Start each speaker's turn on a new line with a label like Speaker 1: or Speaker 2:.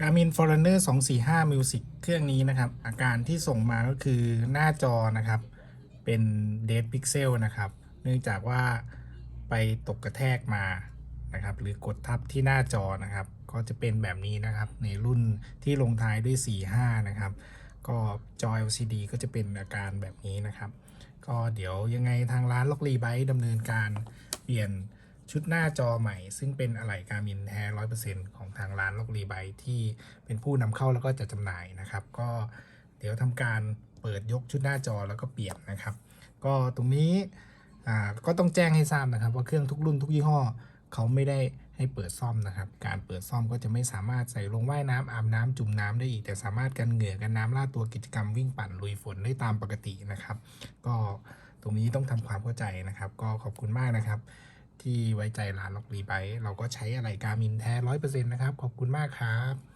Speaker 1: Garmin Forerunner 245 Music เครื่องนี้นะครับ อาการที่ส่งมาก็คือหน้าจอนะครับ เป็น Dead Pixel นะครับ เนื่องจากว่าไปตกกระแทกมานะครับ หรือกดทับที่หน้าจอนะครับ ก็จะเป็นแบบนี้นะครับ ในรุ่นที่ลงท้ายด้วย 45 นะครับ ก็จอ LCD ก็จะเป็นอาการแบบนี้นะครับ ก็เดี๋ยวยังไงทางร้านล็อกรีไบต์ดำเนินการเปลี่ยน ชุดหน้าจอใหม่ ซึ่งเป็นอะไหล่การมินแท้ร้อยเปอร์เซ็นต์ของทางร้านล็อกรีไบที่เป็นผู้นำเข้าแล้วก็จะจำหน่ายนะครับ ก็เดี๋ยวทำการเปิดยกชุดหน้าจอแล้วก็เปลี่ยนนะครับ ก็ตรงนี้อ่าก็ต้องแจ้งให้ทราบนะครับ ว่าเครื่องทุกรุ่นทุกยี่ห้อเขาไม่ได้ให้เปิดซ่อมนะครับ การเปิดซ่อมก็จะไม่สามารถใส่ลงว่ายน้ำอาบน้ำจุ่มน้ำได้อีก แต่สามารถกันเหงื่อกันน้ำลาดตัวกิจกรรมวิ่งปั่นลุยฝนได้ตามปกตินะครับ ก็ตรงนี้ต้องทำความเข้าใจนะครับ ก็ขอบคุณมากนะครับ ที่ไว้ใจร้านล็อกรีไบเราก็ใช้อะไรการมินแท้ร้อยเปอร์เซ็นต์นะครับ ขอบคุณมากครับ